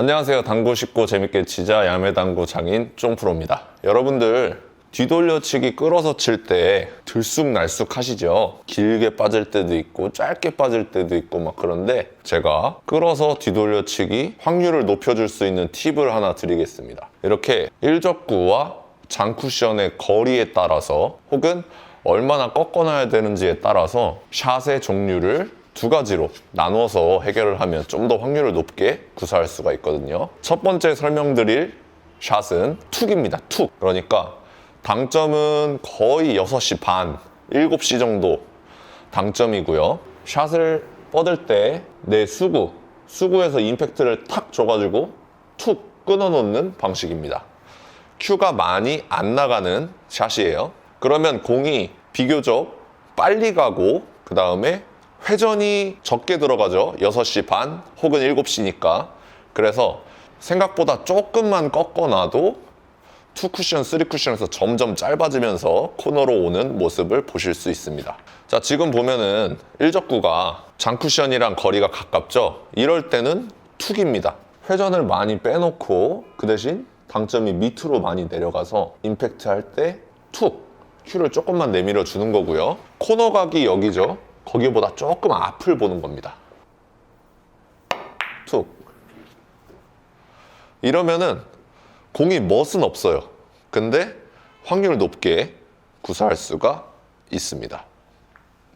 안녕하세요. 당구 쉽고 재밌게 치자 야매 당구 장인 쫑프로입니다. 여러분들 뒤돌려치기 끌어서 칠 때 들쑥날쑥 하시죠? 길게 빠질 때도 있고 짧게 빠질 때도 있고 막 그런데 제가 끌어서 뒤돌려치기 확률을 높여줄 수 있는 팁을 하나 드리겠습니다. 이렇게 일적구와 장쿠션의 거리에 따라서 혹은 얼마나 꺾어놔야 되는지에 따라서 샷의 종류를 두 가지로 나눠서 해결을 하면 좀 더 확률을 높게 구사할 수가 있거든요. 첫 번째 설명드릴 샷은 툭입니다. 툭. 그러니까 당점은 거의 6시 반, 7시 정도 당점이고요. 샷을 뻗을 때 내 수구, 수구에서 임팩트를 탁 줘가지고 툭 끊어놓는 방식입니다. 큐가 많이 안 나가는 샷이에요. 그러면 공이 비교적 빨리 가고 그 다음에 회전이 적게 들어가죠. 6시 반 혹은 7시니까. 그래서 생각보다 조금만 꺾어놔도 2쿠션, 3쿠션에서 점점 짧아지면서 코너로 오는 모습을 보실 수 있습니다. 자, 지금 보면은 일적구가 장쿠션이랑 거리가 가깝죠? 이럴 때는 툭입니다. 회전을 많이 빼놓고 그 대신 당점이 밑으로 많이 내려가서 임팩트 할 때 툭! 큐를 조금만 내밀어 주는 거고요. 코너 각이 여기죠? 거기보다 조금 앞을 보는 겁니다. 툭. 이러면은 공이 멋은 없어요. 근데 확률 높게 구사할 수가 있습니다.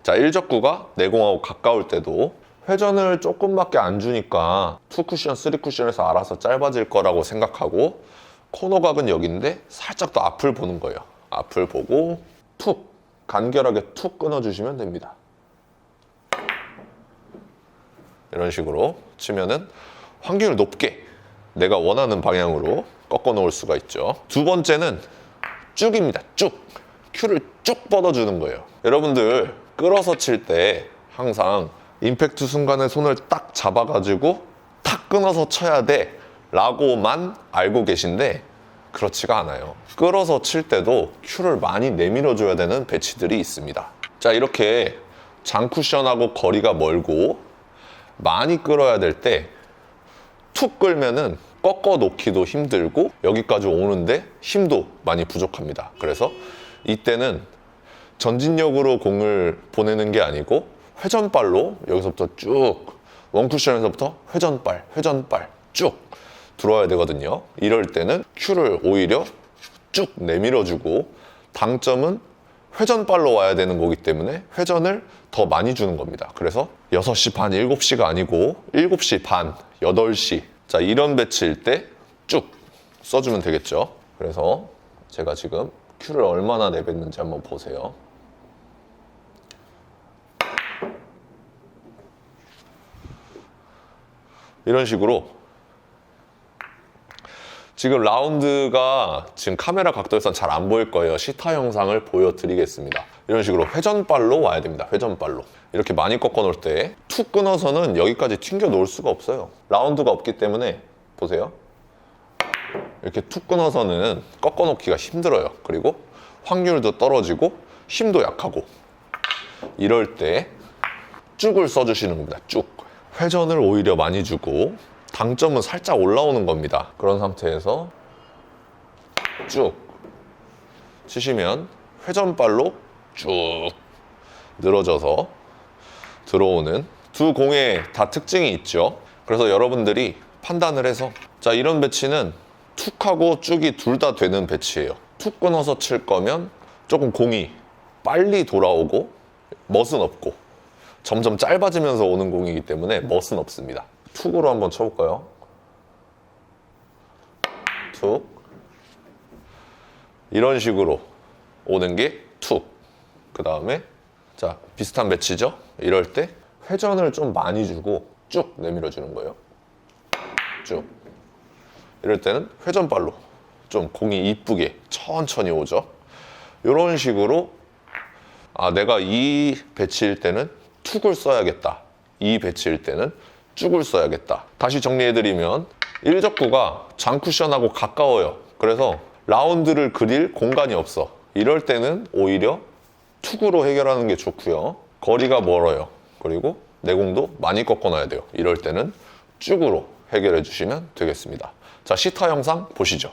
자, 1적구가 내공하고 가까울 때도 회전을 조금밖에 안 주니까 2쿠션, 3쿠션에서 알아서 짧아질 거라고 생각하고 코너각은 여기인데 살짝 더 앞을 보는 거예요. 앞을 보고 툭 간결하게 툭 끊어주시면 됩니다. 이런 식으로 치면은 확률 높게 내가 원하는 방향으로 꺾어 놓을 수가 있죠. 두 번째는 쭉입니다. 쭉. 큐를 쭉 뻗어주는 거예요. 여러분들 끌어서 칠 때 항상 임팩트 순간에 손을 딱 잡아가지고 탁 끊어서 쳐야 돼 라고만 알고 계신데 그렇지가 않아요. 끌어서 칠 때도 큐를 많이 내밀어 줘야 되는 배치들이 있습니다. 자, 이렇게 장쿠션하고 거리가 멀고 많이 끌어야 될 때툭 끌면은 꺾어 놓기도 힘들고 여기까지 오는데 힘도 많이 부족합니다. 그래서 이때는 전진력으로 공을 보내는 게 아니고 회전발로 여기서부터 쭉 원쿠션에서부터 회전발, 회전발 쭉 들어와야 되거든요. 이럴 때는 큐를 오히려 쭉 내밀어주고 당점은 회전발로 와야 되는 거기 때문에 회전을 더 많이 주는 겁니다. 그래서 6시 반, 7시가 아니고 7시 반, 8시 자 이런 배치일 때 쭉 써주면 되겠죠. 그래서 제가 지금 큐를 얼마나 내뱉는지 한번 보세요. 이런 식으로 지금 라운드가 지금 카메라 각도에선 잘 안 보일 거예요. 시타 영상을 보여드리겠습니다. 이런 식으로 회전발로 와야 됩니다. 회전발로. 이렇게 많이 꺾어 놓을 때 툭 끊어서는 여기까지 튕겨 놓을 수가 없어요. 라운드가 없기 때문에 보세요. 이렇게 툭 끊어서는 꺾어 놓기가 힘들어요. 그리고 확률도 떨어지고 힘도 약하고 이럴 때 쭉을 써주시는 겁니다. 쭉. 회전을 오히려 많이 주고 당점은 살짝 올라오는 겁니다. 그런 상태에서 쭉 치시면 회전발로 쭉 늘어져서 들어오는 두 공에 다 특징이 있죠. 그래서 여러분들이 판단을 해서 자 이런 배치는 툭하고 쭉이 둘 다 되는 배치예요. 툭 끊어서 칠 거면 조금 공이 빨리 돌아오고 멋은 없고 점점 짧아지면서 오는 공이기 때문에 멋은 없습니다. 툭으로 한번 쳐볼까요? 툭. 이런 식으로 오는 게 툭. 그 다음에 자 비슷한 배치죠? 이럴 때 회전을 좀 많이 주고 쭉 내밀어 주는 거예요. 쭉. 이럴 때는 회전발로 좀 공이 이쁘게 천천히 오죠. 이런 식으로 아 내가 이 배치일 때는 툭을 써야겠다. 이 배치일 때는 쭉을 써야겠다. 다시 정리해드리면 일적구가 장쿠션하고 가까워요. 그래서 라운드를 그릴 공간이 없어. 이럴 때는 오히려 툭으로 해결하는 게 좋고요. 거리가 멀어요. 그리고 내공도 많이 꺾어놔야 돼요. 이럴 때는 쭉으로 해결해 주시면 되겠습니다. 자, 시타 영상 보시죠.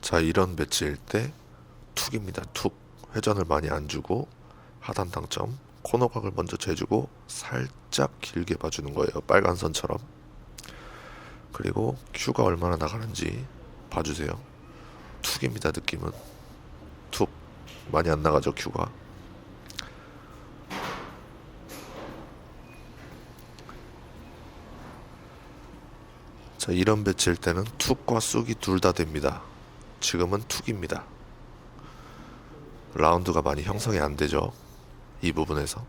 자, 이런 배치일 때 툭입니다. 툭. 회전을 많이 안 주고 하단 당점 코너각을 먼저 재주고 살짝 길게 봐주는 거예요. 빨간 선처럼. 그리고 큐가 얼마나 나가는지 봐주세요. 툭입니다. 느낌은 툭. 많이 안 나가죠 큐가. 자 이런 배치일 때는 툭과 쑥이 둘 다 됩니다. 지금은 툭입니다. 라운드가 많이 형성이 안 되죠. 이 부분에서.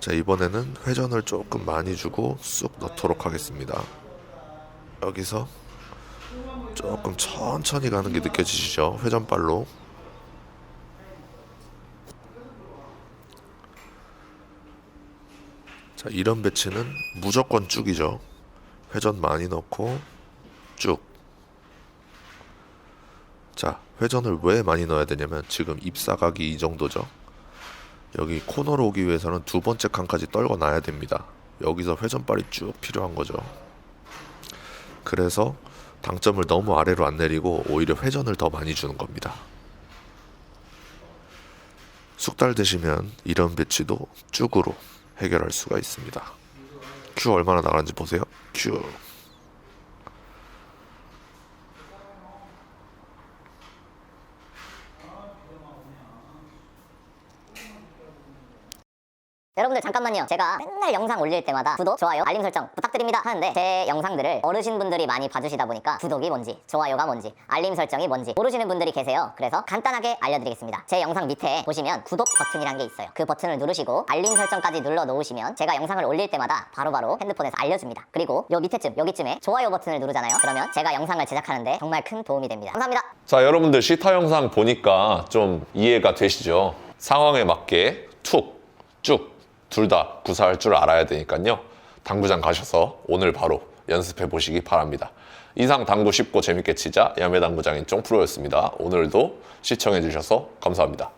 자 이번에는 회전을 조금 많이 주고 쑥 넣도록 하겠습니다. 여기서 조금 천천히 가는 게 느껴지시죠? 회전발로. 자 이런 배치는 무조건 쭉이죠. 회전 많이 넣고 쭉. 자, 회전을 왜 많이 넣어야 되냐면 지금 입사각이 이 정도죠. 여기 코너로 오기 위해서는 두 번째 칸까지 떨궈 놔야 됩니다. 여기서 회전발이 쭉 필요한 거죠. 그래서 당점을 너무 아래로 안 내리고 오히려 회전을 더 많이 주는 겁니다. 숙달 되시면 이런 배치도 쭉으로 해결할 수가 있습니다. 큐 얼마나 나가는지 보세요. 큐. 여러분들 잠깐만요. 제가 맨날 영상 올릴 때마다 구독, 좋아요, 알림 설정 부탁드립니다 하는데 제 영상들을 어르신분들이 많이 봐주시다 보니까 구독이 뭔지, 좋아요가 뭔지, 알림 설정이 뭔지 모르시는 분들이 계세요. 그래서 간단하게 알려드리겠습니다. 제 영상 밑에 보시면 구독 버튼이란 게 있어요. 그 버튼을 누르시고 알림 설정까지 눌러 놓으시면 제가 영상을 올릴 때마다 바로바로 핸드폰에서 알려줍니다. 그리고 요 밑에쯤, 여기쯤에 좋아요 버튼을 누르잖아요. 그러면 제가 영상을 제작하는데 정말 큰 도움이 됩니다. 감사합니다. 자, 여러분들 시타 영상 보니까 좀 이해가 되시죠? 상황에 맞게 툭, 쭉, 둘 다 구사할 줄 알아야 되니까요. 당구장 가셔서 오늘 바로 연습해 보시기 바랍니다. 이상 당구 쉽고 재밌게 치자 야매당구장인 쫑프로였습니다. 오늘도 시청해 주셔서 감사합니다.